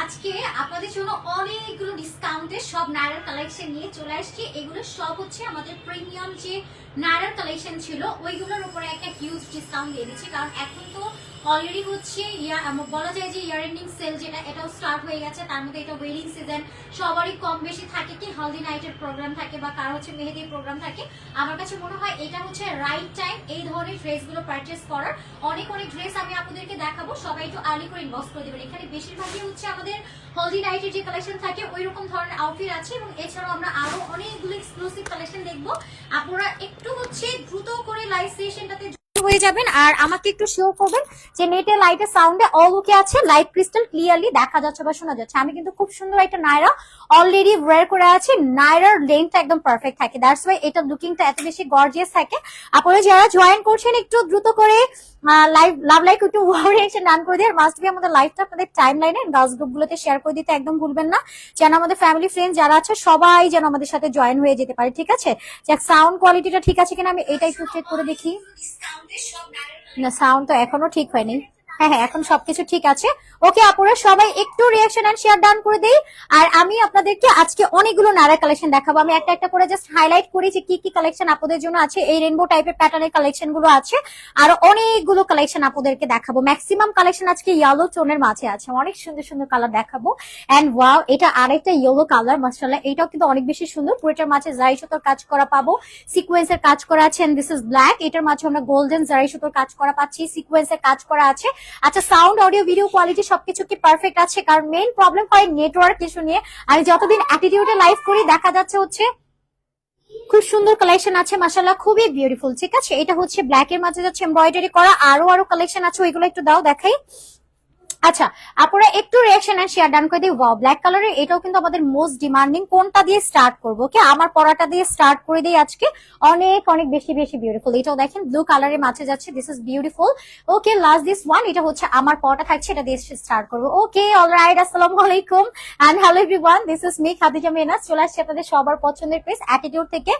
আজকে আপনাদের জন্য অনেকগুলো ডিসকাউন্টে সব নায়রার কালেকশন নিয়ে চলে আসছি। এগুলো সব হচ্ছে আমাদের প্রিমিয়াম যে নায়রার কালেকশন ছিল, ওইগুলোর উপরে একটা হিউজ ডিসকাউন্ট দিয়ে দিচ্ছি। কারণ এখন তো অলরেডি হচ্ছে বলা যায় যে ইয়ার এন্ডিং সেল যেটা, এটাও স্টার্ট হয়ে গেছে। তার মধ্যে এটা ওয়েডিং সিজন সবারই কম বেশি থাকে কি হলদি নাইটের প্রোগ্রাম থাকে বা কারও হচ্ছে মেহেদির প্রোগ্রাম থাকে। আমার কাছে মনে হয় এটা হচ্ছে রাইট টাইম এই ধরনের ড্রেসগুলো পারচেস করার। অনেক অনেক ড্রেস আমি আপনাদেরকে দেখাবো। সবাই একটু আর্লি করে ইনবক্স করে দেবেন। এখানে বেশিরভাগই হচ্ছে আমাদের হলদি নাইটের যে কালেকশন থাকে ওই রকম ধরনের আউটফিট আছে এবং এছাড়াও আমরা আরও অনেকগুলো এক্সক্লুসিভ কালেকশন দেখব। আপনারা একটু হচ্ছে দ্রুত করে লাইভ সেশনটাতে হয়ে যাবেন আর আমাকে একটু শো করবেন যে নেটে লাইটের সাউন্ডে অল ওকে আছে লাইট ক্রিস্টাল ক্লিয়ারলি দেখা যাচ্ছে বা শোনা যাচ্ছে। আমি কিন্তু খুব সুন্দর একটা নায়রা অলরেডি ওয়ার করে আছি, নায়রার লেন্থ একদম পারফেক্ট থাকে। দ্যাটস ওয়াই এটা লুকিংটা এত বেশি গর্জিয়াস থাকে। আপনারা যারা জয়েন করছেন, একটু দ্রুত করে লাইভ লাভ লাইক একটু রিয়েকশন ডান করে দিয়ে মাস্ট বি আমাদের লাইভটা আপনাদের টাইম লাইনে গার্লস গ্রুপ গুলোতে শেয়ার করে দিতে একদম ভুলবেন না। যেন আমাদের ফ্যামিলি ফ্রেন্ড যারা আছে, সবাই যেন আমাদের সাথে জয়েন হয়ে যেতে পারে, ঠিক আছে? যাক সাউন্ড কোয়ালিটিটা ঠিক আছে কিনা আমি এটা একটু চেক করে দেখি। না সাউন্ড তো এখনও ঠিক হয়নি। হ্যাঁ হ্যাঁ এখন সবকিছু ঠিক আছে। ওকে, আপুরা, সবাই একটু রিয়াকশন এন্ড শেয়ার ডান করে দেই। আর আমি আপনাদেরকে আজকে অনেকগুলো নারা কালেকশন দেখাবো। আমি একটা একটা করে জাস্ট হাইলাইট করি যে কি কি কালেকশন আপনাদের জন্য আছে। এই রেনবো টাইপের প্যাটার্নের কালেকশনগুলো আছে। আর অনেকগুলো কালেকশন আপনাদেরকে দেখাবো। ম্যাক্সিমাম কালেকশন আজকে ইয়েলো টোনের মাঝে আছে। অনেক সুন্দর সুন্দর কালার দেখাবো। এন্ড ওয়াও এটা আরেকটা ইয়েলো কালার মাসাল্লাহ এটাও কিন্তু অনেক বেশি সুন্দর। পুরোটার মাঝে জারি সুতোর কাজ করা পাবো। সিকোয়েন্সের কাজ করা আছে। এন্ড দিস ইজ ব্ল্যাক এটার মাঝে আমরা গোল্ডেন জারি সুতোর কাজ করা পাচ্ছি। সিকোয়েন্সের কাজ করা আছে। আচ্ছা সাউন্ড অডিও ভিডিও কোয়ালিটি সবকিছু কি পারফেক্ট আছে? কারণ মেইন প্রবলেম হয় নেটওয়ার্ক ইস্যু নিয়ে। আমি যতদিন অ্যাটিটিউডে লাইভ করি, দেখা যাচ্ছে হচ্ছে খুব সুন্দর কালেকশন আছে মাসাল্লাহ খুবই বিউটিফুল ঠিক আছে? এটা হচ্ছে ব্ল্যাক এর মাঝে যাচ্ছে এমব্রয়ডারি করা, আরও আরও কালেকশন আছে, ওইগুলো একটু দাও, দেখাই। আচ্ছা আপনারা একটু রিয়াকশন এন্ড শেয়ার ডান করে দিই। ওয়াও ব্ল্যাক কালারের এটাও কিন্তু আমাদের মোস্ট ডিমান্ডিং কোনটা দিয়ে স্টার্ট করব? ওকে, আমার পরাটা দিয়ে স্টার্ট করে দিই আজকে। অনেক অনেক বেশি বেশি বিউটিফুল এটাও দেখেন ব্লু কালারের মাঝে যাচ্ছে। This is beautiful okay last this one এটা হচ্ছে আমার পরাটা থাকছে, এটা দিয়ে স্টার্ট করব। ওকে অল অলরাইট আসসালামু আলাইকুম। And hello everyone this is me Khadija menace চলে আসছে আপনাদের সবার পছন্দের পেজ অ্যাটিটিউড থেকে।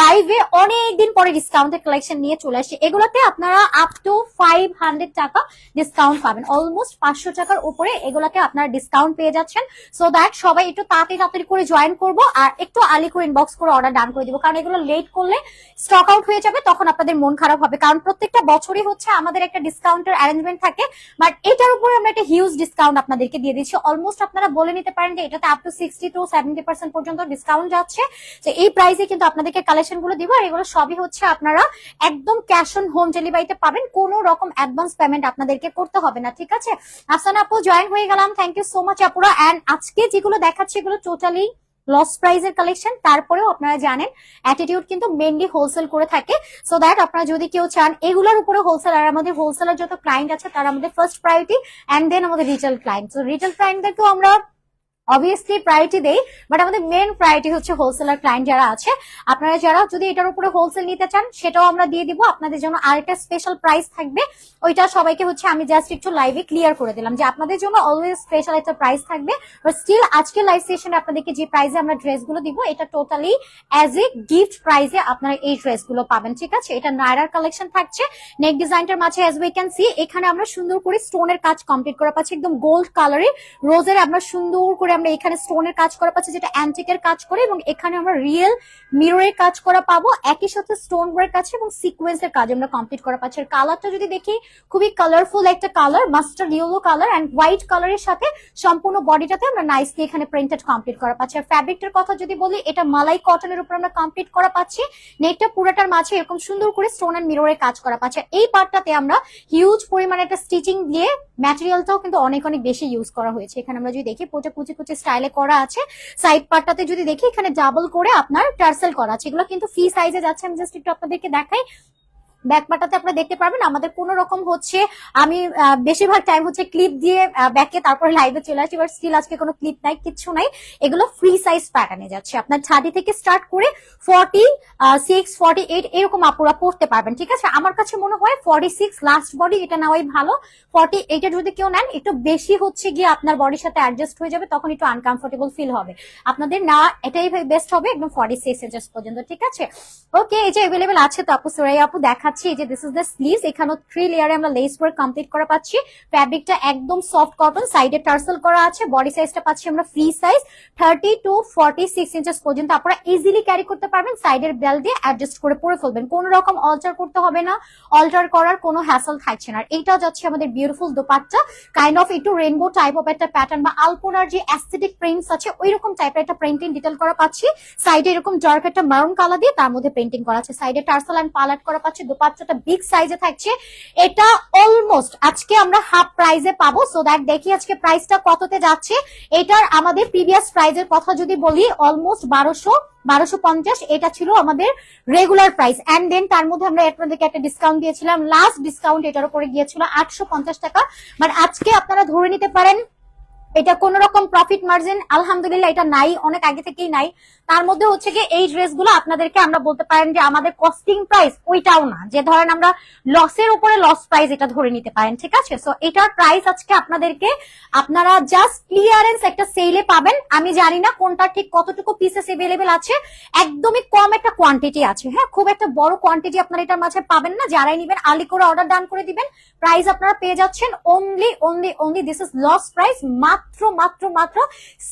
লাইভে অনেক দিন পরে ডিসকাউন্টের কালেকশন নিয়ে চলে আসছে। এগুলোতে আপনারা আপ টু ফাইভ হান্ড্রেড টাকা ডিসকাউন্ট পাবেন। অলমোস্ট পাঁচশো টাকার উপরে এগুলাতে আপনারা ডিসকাউন্ট পেয়ে যাচ্ছেন। সো দ্যাট সবাই একটু তাড়াতাড়ি তাড়াতাড়ি করে জয়েন করব আর একটু আলি করে ইনবক্স করে অর্ডার ডান করে দিব। কারণ এগুলো লেট করলে স্টক আউট হয়ে যাবে, তখন আপনাদের মন খারাপ হবে। কারণ প্রত্যেকটা বছরই হচ্ছে আমাদের একটা ডিসকাউন্টের অ্যারেঞ্জমেন্ট থাকে বাট এটার উপরে আমরা একটা হিউজ ডিসকাউন্ট আপনাদেরকে দিয়ে দিচ্ছি। অলমোস্ট আপনারা বলে নিতে পারেন যে এটাতে up to sixty two seventy percent পর্যন্ত ডিসকাউন্ট যাচ্ছে। তো এই প্রাইসে কিন্তু আপনাদেরকে কালেকশনগুলো দিব আর এগুলো সবই হচ্ছে আপনারা একদম ক্যাশ অন হোম ডেলিভারিতে পাবেন। কোনো রকম অ্যাডভান্স পেমেন্ট আপনাদেরকে করতে হবে না, ঠিক আছে? আফসান আপু, জয়েন হয়ে গেলাম। থ্যাংক ইউ সো মাচ আপুরা। এন্ড আজকে যেগুলো দেখাচ্ছে, এগুলো টোটালি লস প্রাইজের কালেকশন তারপরেও আপনারা জানেন অ্যাটিটিউড কিন্তু মেনলি হোলসেল করে থাকে। সো দ্যাট আপনারা যদি কেউ চান, এগুলোর উপরে হোলসেল আর আমাদের হোলসেলের যত ক্লায়েন্ট আছে, তারা আমাদের ফার্স্ট প্রায়োরিটি এন্ড দেন আমাদের রিটেল ক্লায়েন্ট সো রিটেল ক্লায়েন্টদেরকেও আমরা অবভিয়াসলি প্রায়োরিটি দেই বাট আমাদের মেন প্রায়োরিটি হচ্ছে হোলসেলার ক্লায়েন্ট যারা আছে। আপনারা যারা যদি এটার উপরে হোলসেল নিতে চান, সেটাও আমরা দিয়ে দিব। আপনাদের জন্য আরেকটা স্পেশাল প্রাইস থাকবে। ওইটা সবাইকে হচ্ছে আমি জাস্ট একটু লাইভে ক্লিয়ার করে দিলাম যে আপনাদের জন্য অলওয়েজ স্পেশাল একটা প্রাইস থাকবে। বাট স্টিল আজকে লাইভ সেশনে আপনাদেরকে যে প্রাইসে আমরা ড্রেসগুলো দিব, এটা টোটালি অ্যাজ এ গিফট প্রাইসে আপনারা এই ড্রেসগুলো পাবেন, ঠিক আছে? এটা নায়রার কালেকশন থাকছে। নেক ডিজাইনটার মাঝে অ্যাজ উই ক্যান সি এখানে আমরা সুন্দর করে স্টোনের কাজ কমপ্লিট করা পাচ্ছি। একদম গোল্ড কালারে রোজের আমরা সুন্দর করে আমরা এখানে স্টোনের কাজ করা পাচ্ছি, যেটা অ্যান্টিকের কাজ করে, এবং এখানে আমরা রিয়েল মিররের কাজ করা পাবো, একই সাথে স্টোন ওয়ার্ক আছে এবং সিকোয়েন্সের কাজ আমরা কমপ্লিট করা পাচ্ছি। আর কালারটা যদি দেখি, খুবই কালারফুল একটা colour mustard yellow colour and white কালারের সাথে সম্পূর্ণ বডিটাতে আমরা নাইসলি এখানে প্রিন্টেড কমপ্লিট করা পাচ্ছি। আর ফ্যাব্রিকটার কথা যদি বলি, এটা মালাই কটনের উপর আমরা কমপ্লিট করা পাচ্ছি। নেকটা পুরোটার মাঝে এরকম সুন্দর করে স্টোন অ্যান্ড মিররের কাজ করা পাচ্ছি। এই পার্টটাতে আমরা হিউজ পরিমাণে একটা স্টিচিং দিয়ে ম্যাটেরিয়ালটাও কিন্তু অনেক অনেক বেশি ইউজ করা হয়েছে। এখানে আমরা যদি দেখি পোটা কুচি কুচি স্টাইলে করা আছে। সাইড পার্টটাতে যদি দেখি, এখানে ডাবল করে আপনার টার্সেল করা আছে। এগুলো কিন্তু ফি সাইজে যাচ্ছে। আমি জাস্ট একটু আপনাদেরকে দেখাই। ব্যাক পাটাতে আপনারা দেখতে পারবেন, আমাদের কোনো রকম হচ্ছে, আমি বেশিরভাগ টাইম হচ্ছে ক্লিপ দিয়ে ব্যাকে তারপরে লাইভে চলে আসি বাট স্টিল আজকে কোনো ক্লিপ নাই কিছু নাই। এগুলো ফ্রি সাইজ প্যাটার্নে যাচ্ছে। আপনার থার্টি থেকে স্টার্ট করে ফর্টি সিক্স ফর্টি এইট এরকম আপুরা পড়তে পারবেন, ঠিক আছে? আমার কাছে মনে হয় ফর্টি সিক্স লাস্ট বডি এটা নেওয়াই ভালো। ফর্টি এইটা যদি কেউ নেন, একটু বেশি হচ্ছে গিয়ে আপনার বডির সাথে অ্যাডজাস্ট হয়ে যাবে, তখন একটু আনকমফোর্টেবল ফিল হবে। আপনাদের না, এটাই বেস্ট হবে, একদম ফর্টি সিক্স পর্যন্ত, ঠিক আছে? ওকে এই যে অ্যাভেলেবেল আছে তো আপু সুরাই আপু, দেখা দেখাচ্ছি, এই যে দিস ইজ দ্য স্লিভস এখানে থ্রি লেয়ারে আমরা লেস ওয়ার্ক কমপ্লিট করা পাচ্ছি। ফ্যাব্রিকটা একদম সফট কটন সাইডে টার্সেল করা আছে বডি সাইজটা পাচ্ছি আমরা free size thirty two forty six inches পর্যন্ত আপনারা ইজিলি ক্যারি করতে পারবেন সাইডের বেল দিয়ে অ্যাডজাস্ট করে পরে ফেলবেন। কোন রকম অল্টার করতে হবে না অল্টার করার কোনো হ্যাসল থাকছে না। আর এইটা যাচ্ছে আমাদের বিউটিফুল দোপাট্টা কাইন্ড অফ একটু রেনবো টাইপ অফ একটা প্যাটার্ন বা আলপনার যে অ্যাস্থেটিক প্রিন্টস আছে ওই রকম টাইপের একটা প্রিন্টিং ডিটেল করা পাচ্ছি। সাইডে এরকম ডার্ক একটা মারুন কালার দিয়ে তার মধ্যে পেন্টিং করা আছে। সাইডে টার্সেল অ্যান্ড পালাট করা পাচ্ছি দোপাট্টাটা বিগ সাইজে থাকছে, এটা অলমোস্ট আজকে আমরা হাফ প্রাইজে পাবো। সো দ্যাট দেখি আজকে প্রাইসটা কততে যাচ্ছে। এটার আমাদের প্রিভিয়াস প্রাইজের কথা যদি বলি অলমোস্ট বারোশো বারোশো পঞ্চাশ, এটা ছিল আমাদের রেগুলার প্রাইস এন্ড দেন তার মধ্যে আমরা আপনাদেরকে একটা ডিসকাউন্ট দিয়েছিলাম। লাস্ট ডিসকাউন্ট এটার উপরে গিয়েছিল আটশো পঞ্চাশ টাকা। বাট আজকে আপনারা ধরে নিতে পারেন এটা কোন রকম প্রফিট মার্জিন আলহামদুলিল্লাহ এটা নাই, অনেক আগে থেকেই নাই। তার মধ্যে হচ্ছে কি এই ড্রেসগুলো আপনাদেরকে আমরা বলতে পারেন যে আমাদের কস্টিং প্রাইস ওইটাও না। যে ধরেন আমরা লসের উপরে লস প্রাইস এটা ধরে নিতে পারেন, ঠিক আছে? সো এটার প্রাইস আজকে আপনাদেরকে, আপনারা জাস্ট ক্লিয়ারেন্স একটা সেলে পাবেন। আমি জানি না কোনটা ঠিক কতটুকু পিসেস এভেলেবেল আছে। একদমই কম একটা কোয়ান্টিটি আছে হ্যাঁ? খুব একটা বড় কোয়ান্টিটি আপনারা এটার মাঝে পাবেন না। যারাই নিবেন, আলি করে অর্ডার ডান করে দিবেন। প্রাইস আপনারা পেয়ে যাচ্ছেন। Only only only this is loss price মাত্র মাত্র মাত্র মাত্র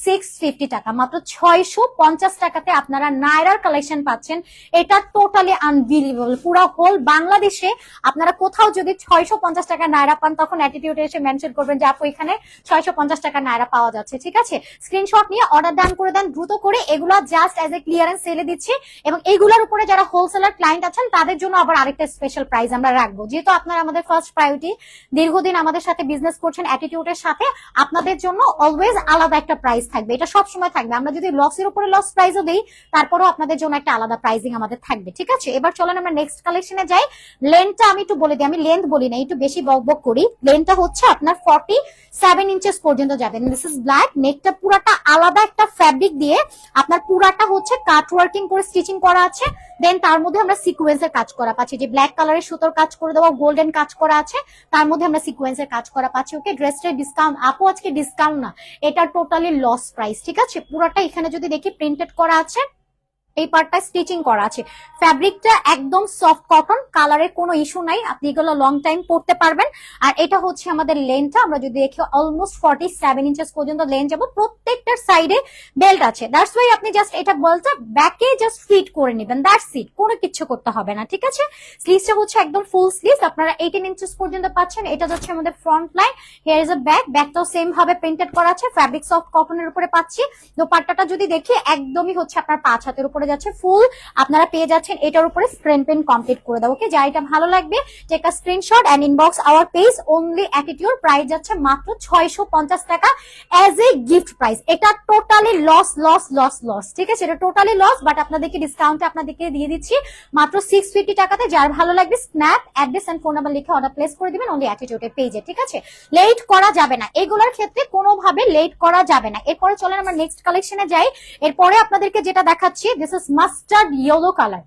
সিক্স ফিফটি টাকা। মাত্র ছয়শো পঞ্চাশ টাকাতে আপনারা নায়রার কালেকশন পাচ্ছেন। এটা টোটালি আনবিলিভেবল পুরো হোল বাংলাদেশে আপনারা কোথাও যদি ছয়শো পঞ্চাশ টাকা নায়রা পান, তখন অ্যাটিটিউডে এসে মেনশন করবেন যে, আপু, এখানে ছয়শো পঞ্চাশ টাকা নায়রা পাওয়া যাচ্ছে। ঠিক আছে? স্ক্রিনশট নিয়ে অর্ডার ডান করে দেন। দ্রুত করে এগুলো জাস্ট অ্যাজ এ ক্লিয়ারেন্স সেলে দিচ্ছি এবং এইগুলোর উপরে যারা হোলসেলার ক্লায়েন্ট আছেন, তাদের জন্য আবার আরেকটা স্পেশাল প্রাইস আমরা রাখব। যেহেতু আপনারা আমাদের ফার্স্ট প্রায়োরিটি দীর্ঘদিন আমাদের সাথে বিজনেস করছেন অ্যাটিটিউডের সাথে, আপনাদের জন্য অলওয়েজ আলাদা একটা প্রাইস থাকবে। এটা সব সময় থাকবে। আমরা যদি লসের উপরে লস প্রাইসও দিই, তারপরেও আপনাদের জন্য একটা আলাদা প্রাইসিং আমাদের থাকবে, ঠিক আছে? এবার চলেন আমরা নেক্সট কালেকশনে যাই। লেন্থটা আমি একটু বলে দিই। আমি লেন্থ বলি না, একটু বেশি বক বক করি। লেন্থটা হচ্ছে আপনার ফর্টি সেভেন ইঞ্চেস পর্যন্ত যাবেন দিস ইজ ব্ল্যাক নেকটা পুরাটা আলাদা একটা ফ্যাব্রিক দিয়ে আপনার পুরাটা হচ্ছে কাট ওয়ার্কিং করে স্টিচিং করা আছে। দেন তার মধ্যে আমরা সিকোয়েন্সের কাজ করা পাচ্ছি। যে ব্ল্যাক কালারের সুতোর কাজ করে দেওয়া গোল্ডেন কাজ করা আছে, তার মধ্যে আমরা সিকোয়েন্সের কাজ করা পাচ্ছি। ওকে ড্রেসটার ডিসকাউন্ট আপু আজকে ডিসকাউন্ট না। এটা টোটালি লস প্রাইস ঠিক আছে? পুরোটা এখানে যদি দেখি প্রিন্টেড করা আছে এই পার্টটা স্টিচিং করা আছে। ফ্যাব্রিকটা একদম সফট কটন কালারের কোনো ইস্যু নাই, আপনি এগুলো লং টাইম পরতে পারবেন। আর এটা হচ্ছে আমাদের লেন্থটা আমরা যদি দেখি অলমোস্ট ফর্টি সেভেন ইঞ্চেস পর্যন্ত লেন্থ যাব প্রত্যেকটার সাইডে বেল্ট আছে। দ্যাটস ওয়াই আপনি জাস্ট এটা বলতে ব্যাকে জাস্ট ফিট করে নেবেন। দ্যাটস ইট কোনো কিছু করতে হবে না, ঠিক আছে? স্লিভসটা হচ্ছে একদম ফুল স্লিভস আপনারা এইটিন ইঞ্চেস পর্যন্ত পাচ্ছেন। এটা হচ্ছে আমাদের front line here is a back ব্যাকটাও same ভাবে প্রিন্টেড করা আছে। ফ্যাব্রিক সফট কটনের উপরে পাচ্ছি। দোপাট্টাটা যদি দেখি, একদমই হচ্ছে আপনার পাঁচ হাতের উপরে যাচ্ছে ফুল আপনারা পেয়ে যাচ্ছেন এটার উপরে স্ক্রিন প্রিন্ট কমপ্লিট করে দেবো ওকে যা এটা ভালো লাগবে take a screenshot and inbox our page only attitude price যাচ্ছে মাত্র ছয়শো পঞ্চাশ টাকা অ্যাজ এ গিফট প্রাইস এটা totally loss loss loss loss ঠিক আছে? এটা টোটালি লস বাট আপনাদেরকে ডিসকাউন্টে আপনাদেরকে দিয়ে দিচ্ছি মাত্র সিক্স ফিফটি টাকাতে। যার ভালো লাগবে snap address and phone number লিখে অর্ডার প্লেস করে দিবেন অনলি অ্যাটিটিউডের পেজে ঠিক আছে? লেট করা যাবে না। এগুলোর ক্ষেত্রে কোনোভাবে লেট করা যাবে না। এরপরে চলেন আমরা নেক্সট কালেকশনে যাই। এরপরে আপনাদেরকে যেটা দেখাচ্ছি this is mustard yellow colour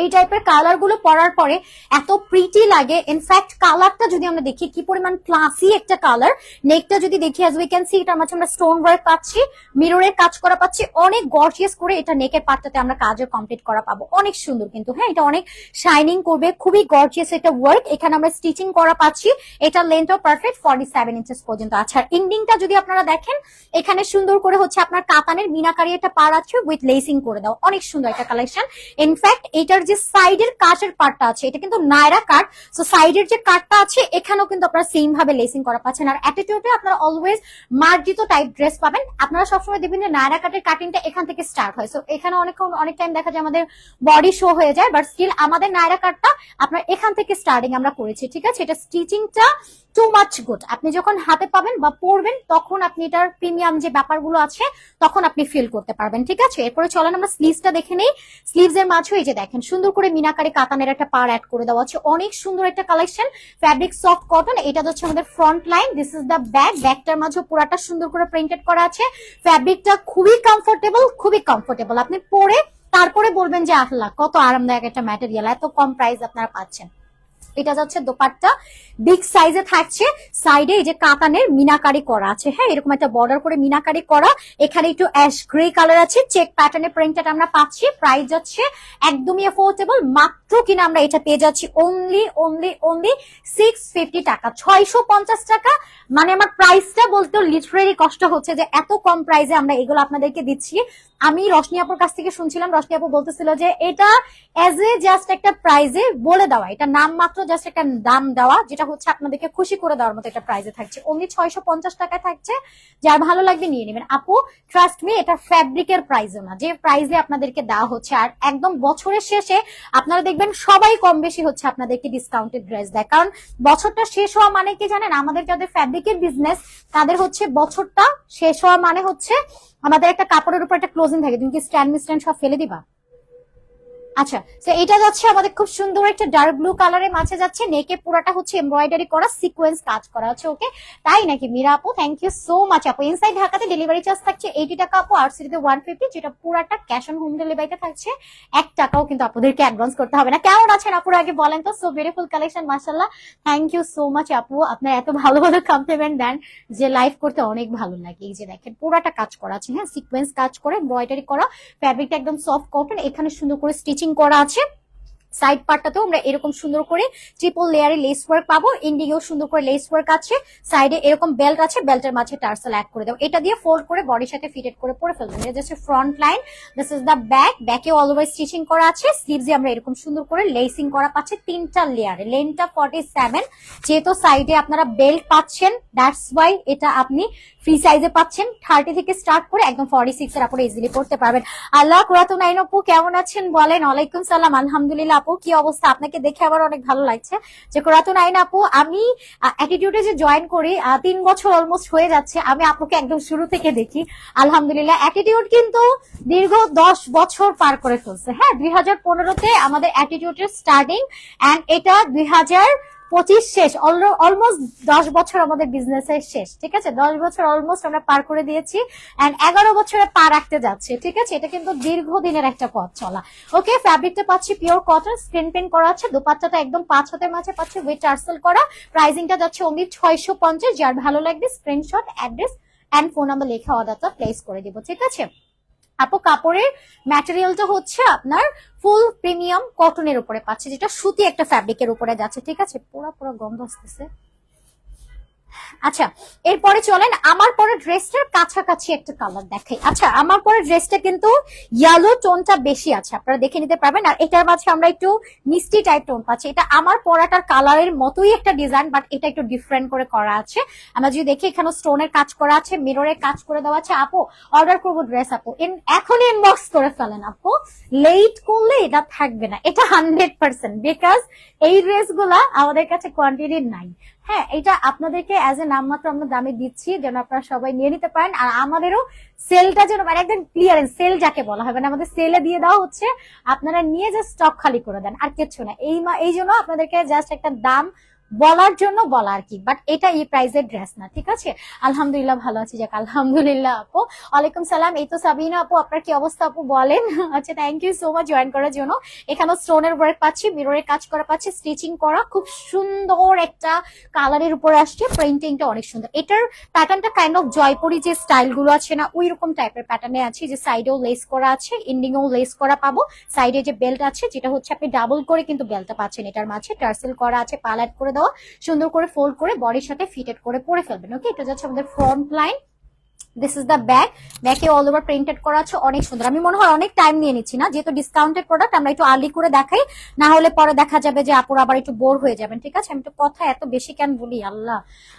এই টাইপের কালারগুলো পরার পরে এত প্রিটি লাগে। ইনফ্যাক্ট কালারটা যদি আমরা দেখি, কি পরিমাণ ক্লাসি একটা কালার নেকটা যদি দেখি অ্যাজ উই ক্যান সি মাঝে আমরা স্টোন ওয়ার্ক পাচ্ছি মিররের কাজ করা পাচ্ছি। অনেক গর্জিয়াস করে এটা নেকের পার্টটাতে আমরা কাজও কমপ্লিট করা পাবো। অনেক সুন্দর কিন্তু হ্যাঁ এটা অনেক শাইনিং করবে। খুবই গর্জিয়াস একটা ওয়ার্ক এখানে আমরা স্টিচিং করা পাচ্ছি। এটা লেন্থও পারফেক্ট ফর্টি সেভেন ইঞ্চেস পর্যন্ত আর ইন্ডিংটা যদি আপনারা দেখেন, এখানে সুন্দর করে হচ্ছে আপনার কাতানের মিনাকারি একটা পার আছে উইথ লেসিং করে দাও। অনেক সুন্দর একটা কালেকশন ইনফ্যাক্ট এটার যে সাইডের কাঠের পার্টটা আছে, এটা কিন্তু নায়রা কাঠ। সো সাইডের যে কাঠটা আছে, এখানেও কিন্তু আপনারা সেম ভাবে লেসিং করা পাচ্ছেন। আর অ্যাটিটিউডে আপনারা অলওয়েজ মার্জিত টাইপ ড্রেস পাবেন। আপনারা সবসময় দেখবেন যে নায়রা কাঠের কাটিংটা এখান থেকে স্টার্ট হয়। সো এখানে অনেক অনেক টাইম দেখা যায় আমাদের বডি শো হয়ে যায় বাট স্টিল আমাদের নায়রা কাঠটা আপনার এখান থেকে স্টার্টিং আমরা করেছি, ঠিক আছে? এটা স্টিচিংটা টু মাচ গুড আপনি যখন হাতে পাবেন বা পরবেন তখন আপনি এটার প্রিমিয়াম যে ব্যাপারগুলো আছে, তখন আপনি ফিল করতে পারবেন, ঠিক আছে? এরপরে চলেন আমরা স্লিভসটা দেখে নেই। স্লিভস এর মাঝেও এই যে দেখেন, সুন্দর করে মিনাকারে কাতানের একটা পার অ্যাড করে দেওয়া আছে। অনেক সুন্দর একটা কালেকশন ফ্যাব্রিক সফট কটন এটা হচ্ছে আমাদের front line this is the back ব্যাকটার মাঝে পুরাটা সুন্দর করে প্রিন্টেড করা আছে। ফ্যাব্রিকটা খুবই কমফোর্টেবল খুবই কমফোর্টেবল আপনি পরে তারপরে বলবেন যে, আল্লাহ, কত আরামদায়ক একটা ম্যাটেরিয়াল এত কম প্রাইস আপনারা পাচ্ছেন। এটা যাচ্ছে দোপাট্টা। বিগ সাইজে থাকছে। সাইডে এই যে কাতানের মিনাকারি করা আছে। হ্যাঁ এরকম একটা বর্ডার করে মিনাকারি করা। এখানে একটু অ্যাশ গ্রে কালার আছে। চেক প্যাটার্নের প্রিন্টেড আমরা পাচ্ছি। প্রাইস যাচ্ছে একদমই অ্যাফোর্ডেবল মাত্র কিনা আমরা এটা পেয়ে যাচ্ছি only only only six fifty টাকা। ছয়শো পঞ্চাশ টাকা। মানে আমার প্রাইসটা বলতেও লিটারেলি কষ্ট হচ্ছে যে এত কম প্রাইসে আমরা এগুলো আপনাদেরকে দিচ্ছি। আমি রশনি আপুর কাছ থেকে শুনছিলাম। রশনি আপু বলতেছিল যে এটা এজ এ জাস্ট একটা প্রাইজে বলে দেওয়া। এটা নাম মাত্র জাস্ট একটা দাম দেওয়া, যেটা হচ্ছে আপনাদেরকে খুশি করে দেওয়ার মতো একটা প্রাইজে থাকছে। অনলি ছয়শো পঞ্চাশ টাকায় থাকছে। যার ভালো লাগবে নিয়ে নেবেন। আপু ট্রাস্ট মি এটা ফ্যাব্রিকের প্রাইসও না। যে প্রাইজে আপনাদেরকে দেওয়া হচ্ছে, আর একদম বছরের শেষে আপনারা দেখবেন সবাই কম বেশি হচ্ছে আপনাদেরকে ডিসকাউন্টেড ড্রেস দেয়। কারণ বছরটা শেষ হওয়া মানে কি জানেন? আমাদের যাদের ফ্যাব্রিকের বিজনেস তাদের হচ্ছে বছরটা শেষ হওয়া মানে হচ্ছে আমাদের একটা কাপড়ের উপর একটা ক্লোজিং থাকে। তুমি কি স্ট্যান্ড মিস্ট্যান্ড সব ফেলে দিবা? আচ্ছা তো এটা যাচ্ছে আমাদের খুব সুন্দর একটা ডার্ক ব্লু কালারের মাঝে যাচ্ছে নেকে পুরাটা হচ্ছে এমব্রয়ডারি করা সিকোয়েন্স কাজ করা আছে ওকে তাই নাকি মীরা আপু? থ্যাংক ইউ সো মাচ আপু। ইনসাইড ঢাকাতে ডেলিভারি চার্জ থাকছে এইটি টাকা আপু, আর সিটিতে ওয়ান ফিফটি যেটা পুরাটা ক্যাশ অন হোম ডেলিভারিতে থাকছে। এক টাকাও কিন্তু আপনাদেরকে অ্যাডভান্স করতে হবে না। কেমন আছেন আপুর? আগে বলেন তো সো বিউটিফুল কালেকশন মাসাল্লাহ থ্যাংক ইউ সো মাচ আপু। আপনার এত ভালো ভালো কমপ্লিমেন্ট দেন যে লাইভ করতে অনেক ভালো লাগে। এই যে দেখেন, পুরাটা কাজ করা আছে হ্যাঁ? সিকোয়েন্স কাজ করে এমব্রয়ডারি করা ফ্যাব্রিকটা একদম সফট কটন এখানে সুন্দর করে স্টিচিং করা আছে। সাইড পার্টটাতেও আমরা এরকম সুন্দর করে ট্রিপল লেয়ারে লেস ওয়ার্ক পাবো। এন্ডিংয়েও সুন্দর করে লেস ওয়ার্ক আছে। সাইডে এরকম বেল্ট আছে বেল্টের মাঝে টার্সেল অ্যাড করে দেবো। এটা দিয়ে ফোল্ড করে বডির সাথে ফিটেড করে পরে ফেলবেন এটা হচ্ছে front line this is the back ব্যাকে অল ওভার স্টিচিং করা আছে। স্লিভসে আমরা এরকম সুন্দর করে লেসিং করা পাচ্ছি তিনটা লেয়ারে লেনটা ফর্টি সেভেন যেহেতু সাইডে আপনারা বেল্ট পাচ্ছেন দ্যাটস ওয়াই এটা আপনি ফ্রি সাইজে পাচ্ছেন থার্টি থেকে স্টার্ট করে একদম ফর্টি সিক্স এর আপনি ইজিলি পড়তে পারবেন। আল্লাহ কুরাত নাইন আপু, কেমন আছেন বলেন? ওয়ালাইকুম সালাম, আলহামদুলিল্লাহ আপু, কি অবস্থা? আপনাকে দেখে আবার অনেক ভালো লাগছে যে কুরাত নাইন আপু, আমি অ্যাটিটিউডে যে জয়েন করি তিন বছর অলমোস্ট হয়ে যাচ্ছে, আমি আপুকে একদম শুরু থেকে দেখি। আলহামদুলিল্লাহ অ্যাটিটিউড কিন্তু দীর্ঘ দশ বছর পার করে ফেলছে হ্যাঁ দুই হাজার পনেরোতে আমাদের অ্যাটিটিউডের স্টার্টিং অ্যান্ড এটা দুই হাজার পঁচিশ শেষ অলমোস্ট দশ বছর আমাদের বিজনেসের শেষ, ঠিক আছে? দশ বছর অলমোস্ট আমরা পার করে দিয়েছি এন্ড এগারো বছরে পা রাখতে যাচ্ছে, ঠিক আছে? এটা কিন্তু দীর্ঘদিনের একটা পথ চলা। ওকে ফ্যাব্রিকটা পাচ্ছি পিওর কটন স্ক্রিন প্রিন্ট করা আছে, দুপাট্টাটা একদম পাঁচ হাতের মাঝে পাচ্ছি উইথ টার্সেল করা। প্রাইসিংটা যাচ্ছে অনলি ছয়শো পঞ্চাশ, যার ভালো লাগবে screenshot address and phone number লেখা অর্ডারটা প্লেস করে দিব, ঠিক আছে? আপু, কাপড়ের ম্যাটেরিয়ালটা হচ্ছে আপনার ফুল প্রিমিয়াম কটনের উপরে পাচ্ছে, যেটা সুতি একটা ফ্যাব্রিকের উপরে যাচ্ছে, ঠিক আছে? পুরো পুরো গন্ধ আসতেছে। আচ্ছা এরপরে চলেন আমার পরে ড্রেসটার কাছাকাছি একটা কালার দেখাই। আচ্ছা আমার পরে ড্রেসটা কিন্তু ইয়েলো টোনটা বেশি আছে, আপনারা দেখে নিতে পারবেন। আর এটার মাঝে আমরা একটু মিষ্টি টাইপ টোন পাচ্ছি। এটা আমার পরাটার কালারের মতোই একটা ডিজাইন বাট এটা একটু ডিফারেন্ট করে করা আছে। আমরা যদি দেখি এখানে স্টোনের কাজ করা আছে মিররের কাজ করে দেওয়া আছে। আপু অর্ডার করব ড্রেস আপু। এখনই ইনবক্স করে ফেলেন, আপু। লেট করলে এটা থাকবে না। এটা হান্ড্রেড পার্সেন্ট বিকজ এই ড্রেসগুলা আমাদের কাছে কোয়ান্টিটি নাই। হ্যাঁ এটা আপনাদেরকে অ্যাজ এ নামমাত্র আমরা দামে দিচ্ছি, যেন আপনারা সবাই নিয়ে নিতে পারেন। আর আমাদেরও সেলটা যেন মানে একদম ক্লিয়ারেন্স সেল যাকে বলা হয় মানে আমাদের সেলে দিয়ে দেওয়া হচ্ছে, আপনারা নিয়ে জাস্ট স্টক খালি করে দেন, আর কিচ্ছু না। এই এই জন্য আপনাদেরকে জাস্ট একটা দাম বলার জন্য বলার কি? বাট এটা এই প্রাইসের ড্রেস না, ঠিক আছে? আলহামদুলিল্লাহ ভালো আছি, যাক, আলহামদুলিল্লাহ আপু। ওয়ালাইকুম সালাম, এই তো সাবিনা আপু, আপনার কি অবস্থা আপু? বলেন। আচ্ছা thank you so much join করার জন্য। এখানে স্টোনের ওয়ার্ক পাচ্ছি মিররের কাজ করা পাচ্ছি স্টিচিং করা। খুব সুন্দর একটা কালারের উপরে আসছে প্রিন্টিংটা অনেক সুন্দর। এটার প্যাটার্নটা কাইন্ড অফ জয়পুরি যে স্টাইলগুলো আছে না, ওই রকম টাইপের প্যাটার্নে আছে, যে সাইডেও লেস করা আছে এন্ডিংও লেস করা পাবো। সাইডে যে বেল্ট আছে, যেটা হচ্ছে আপনি ডাবল করে কিন্তু বেল্টটা পাচ্ছেন, এটার মাঝে। টার্সেল করা আছে পালাট করে দেওয়া, সুন্দর করে ফোল্ড করে বডির সাথে ফিটেড করে পরে ফেলবেন ওকে এটা যাচ্ছে আমাদের front line this is the bag ব্যাকে অল ওভার প্রিন্টেড করা আছে, অনেক সুন্দর। আমি মনে হয় অনেক টাইম নিয়ে নিচ্ছি না, যেহেতু ডিসকাউন্টেড প্রোডাক্ট আমরা একটু আর্লি করে দেখাই। না হলে পরে দেখা যাবে যে আপুর আবার একটু বোর হয়ে যাবেন, ঠিক আছে? আমি তো কথা এত বেশি কেন বলি, আল্লাহ।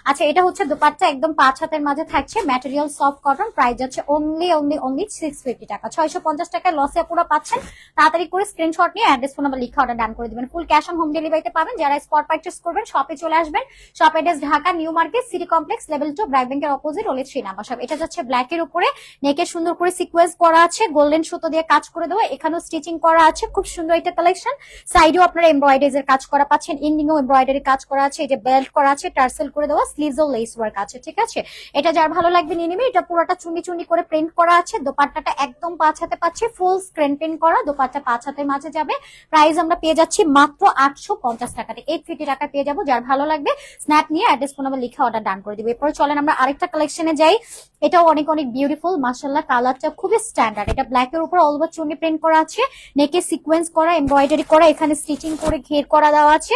আচ্ছা এটা হচ্ছে দোপাট্টা একদম পাঁচ হাতের মাঝে থাকছে ম্যাটেরিয়াল সফট কটন প্রাইস যাচ্ছে only only only six fifty টাকা। ছয়শো পঞ্চাশ টাকায় লসে আপুরা পাচ্ছেন। তাড়াতাড়ি করে স্ক্রিনশট নিয়ে অ্যাড্রেস ফোন নাম্বার লিখে অর্ডার ডান করে দিবেন। ফুল ক্যাশ অন হোম ডেলিভারিতে পাবেন। যারা স্পট পারচেস করবেন শপে চলে আসবেন। Shop address Dhaka new market city complex level two bright ব্যাংকের অপোজিট ওলে থ্রি নাম্বার শপ এটা যাচ্ছে ব্ল্যাক এর উপরে নেকে সুন্দর করে সিকোয়েন্স করা আছে গোল্ডেন সুতো দিয়ে কাজ করে দেওয়া এখানেও স্টিচিং করা আছে, খুব সুন্দর একটা কালেকশন সাইডেও আপনারা এমব্রয়ডারিজ এর কাজ করা পাচ্ছেন ইন্ডিংও এমব্রয়ডারি কাজ করা আছে, এই যে বেল্ট করা আছে টার্সেল করে দেওয়া স্লিভস ও লেস ওয়ার্ক আছে, ঠিক আছে? এটা যার ভালো লাগবে নিয়ে নিবে, এটা পুরোটা চুনি চুনি করে প্রিন্ট করা আছে, দোপাট্টাটা একদম পাঁচ হাতে পাচ্ছে ফুল স্ক্রিন প্রিন্ট করা, দোপাট্টা পাঁচ হাতের মাঝে যাবে। প্রাইস আমরা পেয়ে যাচ্ছি মাত্র আটশো পঞ্চাশ টাকাতে এইট ফিফটি টাকা পেয়ে যাব, যার ভালো লাগবে স্ন্যাপ নিয়ে অ্যাড্রেস নাম্বার লিখে অর্ডার ডান করে দিবে। এরপরে চলেন আমরা আরেকটা কালেকশনে যাই। এটাও অনেক অনেক বিউটিফুল মাসাল্লাহ কালারটা খুবই স্ট্যান্ডার্ড এটা ব্ল্যাক এর উপর অলওভার চুনি প্রিন্ট করা আছে নেকে সিকোয়েন্স করা এমব্রয়ডারি করা, এখানে স্টিচিং করে ঘের করা দেওয়া আছে।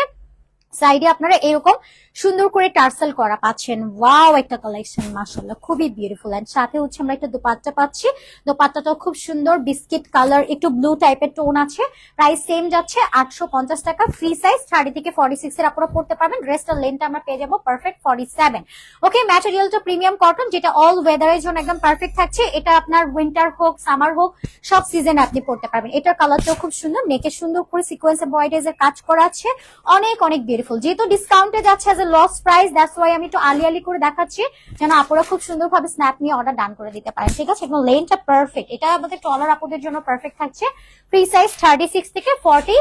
সাইডে আপনারা এরকম সুন্দর করে টার্সেল করা পাচ্ছেন। ওয়াও একটা কালেকশন মাসাল্লাহ খুবই বিউটিফুল এন্ড সাথে হচ্ছে আমরা একটা দোপাট্টা পাচ্ছি। দোপাট্টাটাও খুব সুন্দর বিস্কিট কালার একটু ব্লু টাইপের টোন আছে। প্রাইস সেম যাচ্ছে আটশো পঞ্চাশ টাকা। ফ্রি সাইজ থার্টি থেকে ফর্টি সিক্স এর আপনারা পড়তে পারবেন। ড্রেসটার লেন্থটা আমরা পেয়ে যাব পারফেক্ট ফর্টি সেভেন ওকে ম্যাটেরিয়ালটা প্রিমিয়াম কটন যেটা অল ওয়েদারের জন্য একদম পারফেক্ট থাকছে। এটা আপনার উইন্টার হোক সামার হোক, সব সিজনে আপনি পড়তে পারবেন। এটার কালারটাও খুব সুন্দর নেকে সুন্দর করে সিকোয়েন্স এমব্রয়ডারিজ এর কাজ করা আছে। অনেক অনেক বিউটিফুল যেহেতু ডিসকাউন্টে যাচ্ছে a loss price that's why আমি একটু আলি আলি করে দেখাচ্ছি, যেন আপুরা খুব সুন্দরভাবে স্ন্যাপ নিয়ে অর্ডার ডান করে দিতে পারেন, ঠিক আছে? এবং লেনটা পারফেক্ট এটা আমাদের টলার আপুদের জন্য পারফেক্ট থাকছে ফ্রি সাইজ থার্টি সিক্স থেকে ফর্টি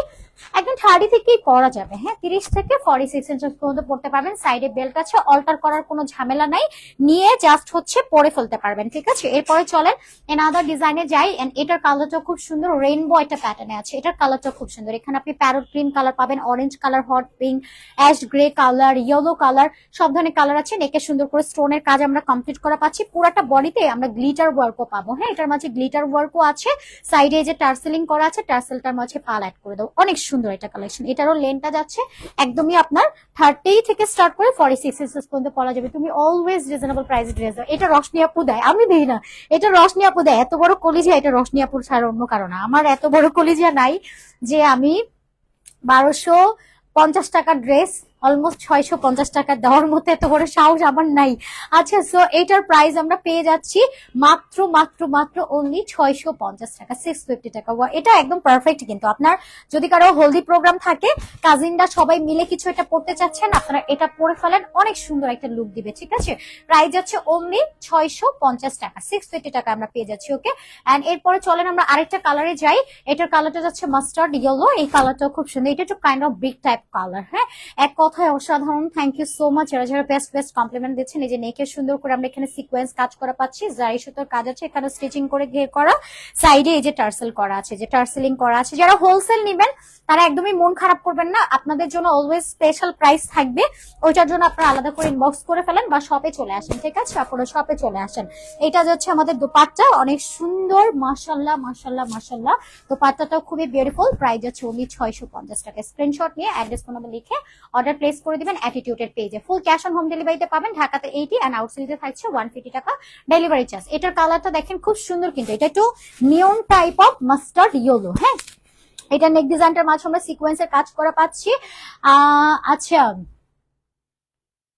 একদম থার্টি থেকেই পরা যাবে হ্যাঁ? তিরিশ থেকে ফর্টি সিক্স ইঞ্চেস পর্যন্ত পড়তে পারবেন। সাইডে বেল্ট আছে অল্টার করার কোনো ঝামেলা নাই। নিয়ে জাস্ট হচ্ছে পরে ফেলতে পারবেন, ঠিক আছে? এরপরে চলেন এন আদার ডিজাইনে যাই এন্ড এটার কালারটা খুব সুন্দর রেইনবো একটা প্যাটার্নে আছে। এটার কালারটা খুব সুন্দর। এখানে আপনি প্যারোট গ্রিন কালার পাবেন orange colour hot pink ash grey colour yellow colour সব ধরনের কালার আছে। নেকে সুন্দর করে স্টোনের কাজ আমরা কমপ্লিট করা পাচ্ছি। পুরাটা বডিতে আমরা গ্লিটার ওয়ার্কও পাবো হ্যাঁ? এটার মাঝে গ্লিটার ওয়ার্কও আছে। সাইডে যে টার্সেলিং করা আছে টার্সেলটার মাঝে পাল অ্যাড করে দেবো। অনেক সুন্দর একটা কালেকশন এটারও লেনটা যাচ্ছে একদমই আপনার থার্টি থেকে স্টার্ট করে ফর্টি সিক্স ইঞ্চেস পর্যন্ত পরা যাবে। তুমি অলওয়েজ রিজনেবল প্রাইস ড্রেস দাও। এটা রশনি আপু দেয়। আমি দিই না। এটা রশনি আপু দেয়। এত বড় কলিজিয়া এটা রশনি আপুর ছাড়া অন্য কারণ আমার এত বড় কলিজিয়া নাই যে আমি বারোশো পঞ্চাশ টাকার ড্রেস অলমোস্ট ছয়শো পঞ্চাশ টাকা দেওয়ার মতো এত বড় সাহস আমার নাই। আচ্ছা সো এটার প্রাইস আমরা পেয়ে যাচ্ছি মাত্র মাত্র মাত্র অনলি ছয়শো পঞ্চাশ টাকা সিক্স ফিফটি টাকা। এটা একদম পারফেক্ট কিন্তু। আপনার যদি কারও হলদি প্রোগ্রাম থাকে কাজিনরা সবাই মিলে কিছু এটা পড়তে চাচ্ছেন, আপনারা এটা পরে ফেলেন, অনেক সুন্দর একটা লুক দিবে, ঠিক আছে? প্রাইস যাচ্ছে অনলি ছয়শো পঞ্চাশ টাকা সিক্স ফিফটি টাকা আমরা পেয়ে যাচ্ছি ওকে অ্যান্ড এরপরে চলেন আমরা আরেকটা কালারে যাই। এটার কালারটা যাচ্ছে মাস্টার্ড ইয়েলো এই কালারটাও খুব সুন্দর। এটা একটু kind of brick type colour হ্যাঁ? এক কথায় অসাধারণ। থ্যাংক ইউ সো মাচ যারা যারা বেস্ট বেস্ট কমপ্লিমেন্ট দিচ্ছেন, এই যে নেকের সুন্দর করে আমরা এখানে সিকোয়েন্স কাজ করা পাচ্ছি। জারি সুতোর কাজ আছে এখানে স্টিচিং করে ঘের করা। সাইডে এই যে টার্সেল করা আছে, যে টার্সেলিং করা আছে। যারা হোলসেল নেবেন, তারা একদমই মন খারাপ করবেন না। আপনাদের জন্য অলওয়েজ স্পেশাল প্রাইস থাকবে। ওইটার জন্য আপনারা আলাদা করে ইনবক্স করে ফেলেন বা শপে চলে আসেন, ঠিক আছে? আপনারা শপে চলে আসেন। এটা যাচ্ছে আমাদের দোপাট্টা। অনেক সুন্দর। মাশাল্লাহ মাশাল্লাহ মাশাল্লাহ দোপাট্টাটাও খুবই বিউটিফুল প্রাইস যাচ্ছে only ছয়শো পঞ্চাশ টাকা। স্ক্রিনশট নিয়ে অ্যাড্রেস কোনো লিখে অর্ডার প্লেস করে দিবেন অ্যাটিটিউডের পেজে ফুল ক্যাশ অন হোম ডেলিভারিতে পাবেন, ঢাকাতে এইটি অ্যান্ড আউটসাইডে থাকছে ওয়ান ফিফটি টাকা ডেলিভারি চার্জ এটার কালারটা দেখেন খুব সুন্দর কিন্তু, এটা একটু neon type of mustard yellow হ্যাঁ? এটা নেক ডিজাইনটার মাঝে আমরা সিকোয়েন্সের কাজ করা পাচ্ছি। আচ্ছা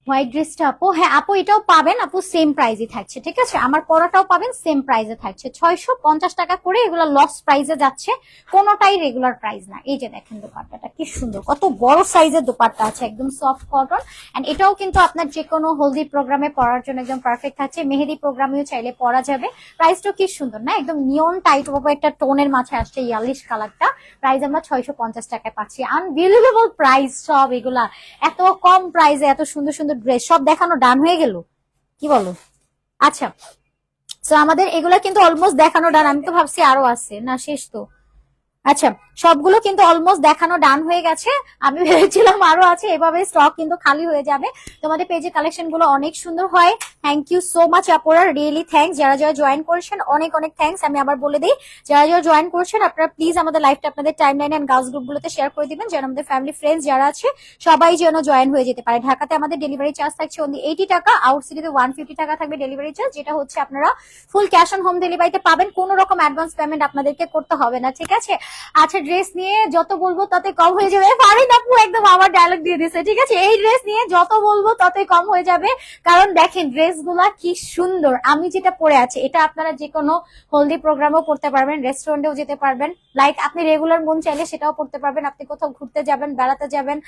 হোয়াইট ড্রেসটা আপু হ্যাঁ আপু এটাও পাবেন, আপু সেম প্রাইজে থাকছে, ঠিক আছে? আমার পরাটাও পাবেন সেম প্রাইজে থাকছে। ছয়শো পঞ্চাশ টাকা করে এগুলো লস প্রাইজে যাচ্ছে, কোনোটাই রেগুলার প্রাইস না। এই যে দেখেন দোপাট্টাটা, কি সুন্দর, কত বড় সাইজের দোপাট্টা আছে, একদম সফট কটন এন্ড এটাও কিন্তু আপনার যে কোনো হলদি প্রোগ্রামে পরার জন্য একদম পারফেক্ট থাকছে। মেহেদি প্রোগ্রামেও চাইলে পরা যাবে। প্রাইসটাও কি সুন্দর, না? একদম নিয়ন টাইট ওপর একটা টোনের মাঝে আসছে ইয়ালিশ কালারটা প্রাইস আমরা ছয়শো পঞ্চাশ টাকায় পাচ্ছি। আনবিলিভেবল প্রাইস সব এগুলা। এত কম প্রাইসে এত সুন্দর সুন্দর ড্রেস সব দেখানো ডান হয়ে গেল। কি বলো? আচ্ছা তো আমাদের এগুলা কিন্তু অলমোস্ট দেখানো ডান আমি তো ভাবছি আরও আছে। না, শেষ তো। আচ্ছা সবগুলো কিন্তু অলমোস্ট দেখানো ডান হয়ে গেছে। আমি ভেবেছিলাম আরও আছে, এভাবে স্টক কিন্তু খালি হয়ে যাবে। তোমাদের পেজে কালেকশনগুলো অনেক সুন্দর হয়। থ্যাংক ইউ সো মাচ আপনারা রিয়েলি থ্যাংকস যারা যারা জয়েন করেছেন, অনেক অনেক থ্যাংকস আমি আবার বলে দিই, যারা যারা জয়েন করেছেন, আপনারা প্লিজ আমাদের লাইফটা আপনাদের time line and girls group গুলোতে শেয়ার করে দিবেন, যেন আমাদের ফ্যামিলি ফ্রেন্ডস যারা আছে, সবাই যেন জয়েন হয়ে যেতে পারে। ঢাকাতে আমাদের ডেলিভারি চার্জ থাকছে অনলি এইটি টাকা আউট সিটিতে ওয়ান ফিফটি টাকা থাকবে ডেলিভারি চার্জ যেটা হচ্ছে আপনারা ফুল ক্যাশ অন হোম ডেলিভারিতে পাবেন। কোনো রকম অ্যাডভান্স পেমেন্ট আপনাদেরকে করতে হবে না, ঠিক আছে? আচ্ছা ড্রেস নিয়ে যত বলব তত কম হয়ে যাবে। ফারিন আপু একদম আমার ডায়লগ দিয়ে দিছে ঠিক আছে? এই ড্রেস নিয়ে যত বলব ততই কম হয়ে যাবে। কারণ দেখেন ড্রেসগুলা কি সুন্দর। আমি যেটা পরে আছি, এটা আপনারা যে কোনো হলদি প্রোগ্রামও পড়তে পারবেন রেস্টুরেন্টেও যেতে পারবেন। লাইক আপনি রেগুলার মন চাইলে সেটাও পড়তে পারবেন। আপনি কোথাও ঘুরতে যাবেন, বেড়াতে যাবেন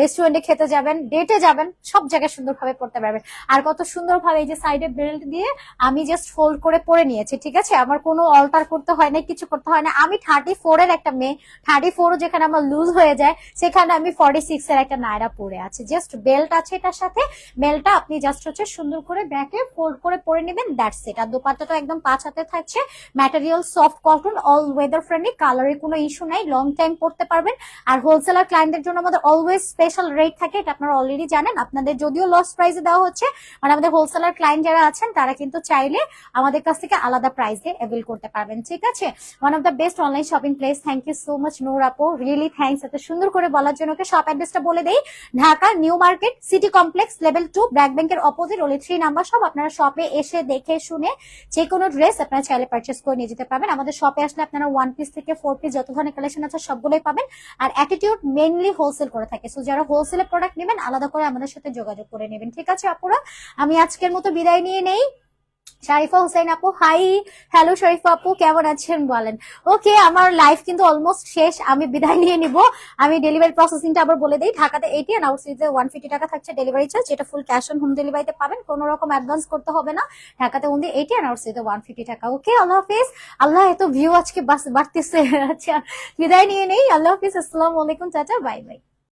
রেস্টুরেন্টে খেতে যাবেন ডেটে যাবেন, সব জায়গায় সুন্দরভাবে পড়তে পারবেন। আর কত সুন্দরভাবে এই যে সাইডে বেল্ট দিয়ে আমি জাস্ট ফোল্ড করে পরে নিয়েছি, ঠিক আছে? আমার কোনো অল্টার করতে হয় না কিছু করতে হয় না আমি থার্টি ফোর এর একটা মেয়ে থার্টি ফোর যেখানে আমার লুজ হয়ে যায়, সেখানে আমি ফর্টি সিক্স এর একটা নায়রা পরে আছে। জাস্ট বেল্ট আছে এটার সাথে। বেল্টটা আপনি জাস্ট হচ্ছে সুন্দর করে ব্যাকে ফোল্ড করে পরে নেবেন দ্যাটস ইট আর দোপাট্টাটা একদম পাঁচ হাতে থাকছে। Material soft cotton all weather friendly কালারের কোনো ইস্যু নাই লং টাইম পড়তে পারবেন। আর হোলসেলার ক্লায়েন্টদের জন্য আমাদের অলওয়েজ স্পেশাল রেট থাকে, এটা আপনারা অলরেডি জানেন। আপনাদের যদিও লস প্রাইসে দেওয়া হচ্ছে মানে আমাদের হোলসেলার ক্লায়েন্ট যারা আছেন, তারা কিন্তু চাইলে আমাদের কাছ থেকে আলাদা প্রাইসে অ্যাভেল করতে পারবেন। ঠিক আছে? One of the best online shopping place thank you so much Noor আপু রিয়েলি থ্যাংকস এত সুন্দর করে বলার জন্য ওকে শপ অ্যাড্রেসটা বলে দেই। Dhaka new market city complex level two BRAC ব্যাংকের অপোজিট ওলি থ্রি নাম্বার সব আপনারা শপে এসে দেখে শুনে যে কোনো ড্রেস আপনারা চাইলে পারচেস করে নিয়ে যেতে পারবেন। আমাদের শপে আসলে আপনারা ওয়ান পিস থেকে ফোর পিস যত ধরনের কালেকশন আছে সবগুলোই পাবেন। আর অ্যাটিটিউড মেনলি হোলসেল করে থাকে। সো যারা হোলসেলে প্রোডাক্ট নেবেন, আলাদা করে আমাদের সাথে যোগাযোগ করে নেবেন। ঠিক আছে, আপুরা? আমি আজকের মতো বিদায় নিয়ে নেই। শারিফা হোসেন আপু হাই হ্যালো শরীফা আপু, কেমন আছেন বলেন? ওকে আমার লাইফ কিন্তু অলমোস্ট শেষ, আমি বিদায় নিয়ে নিব। আমি ডেলিভারি প্রসেসিংটা আবার বলে দিই, ঢাকাতে এইটি অ্যান্ড আউটসাইডে ওয়ান ফিফটি টাকা থাকছে ডেলিভারি চার্জ যেটা ফুল ক্যাশ অন হোম ডেলিভারিতে পাবেন, কোনো রকম অ্যাডভান্স করতে হবে না। ঢাকাতে ওনলি এইটি অ্যান্ড আউটসাইডে ওয়ান ফিফটি টাকা। ওকে আল্লাহ হাফিজ। আল্লাহ এত ভিউ আজকে বাড়তেছে। আচ্ছা বিদায় নিয়ে নেই। আল্লাহ হাফিজ, আসসালামু আলাইকুম চাচা বাই বাই